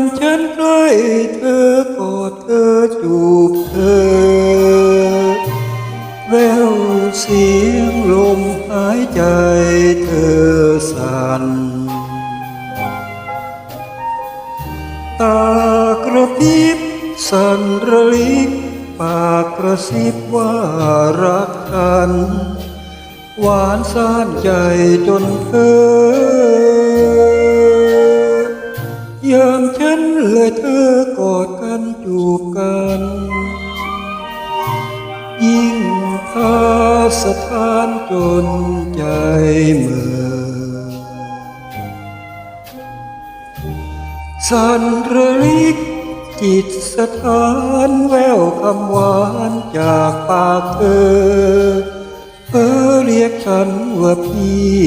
นใกล้เธอกอดเธอจูบเธอ แววเสียงลมหายใจเธอสั่นตากระพริบสั่นระลิกปากกระซิบว่ารักกัน หวานซ่านใจจนเพ้อ จนใจเมือสันระลิกจิตสถานแววคำหวานจากปากเธอเธอเรียกฉันว่าพี่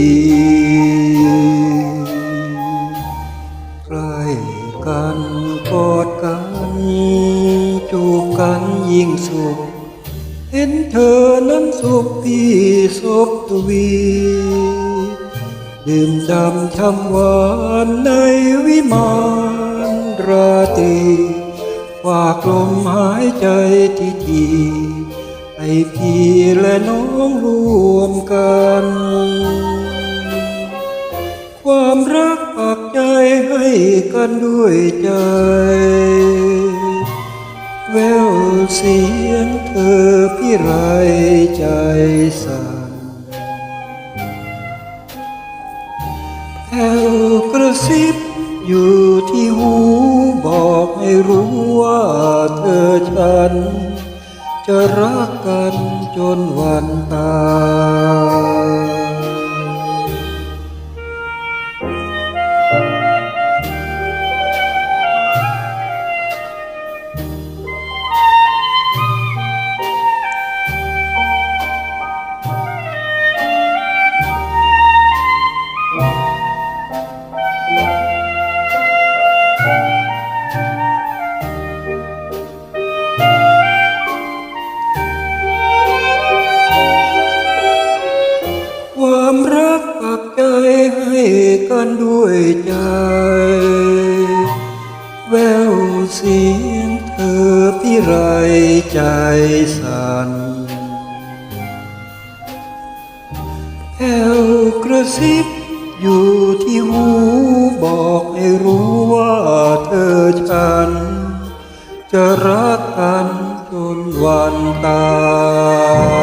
ใกล้กันกอดกันจูบกันยิ่งสุข เห็นเธอนั้นสุขพี่ศพทวีดื่มดำทำหวานในวิมานราตรีฝากลมหายใจที่ทีให้พี่และน้องรวมกัน ความรักปากใจให้กันด้วยใจ เสียงเธอพี่ไรใจสั่นแผ่วกระซิบอยู่ที่หูบอกให้รู้ว่าเธอฉัน จะรักกันจนวันตาย กันด้วยใจ แววเสียงเธอพี่ไรใจสั่นแผ่วกระซิบอยู่ที่หูบอกให้รู้ว่าเธอฉัน จะรักกันจนวันตาย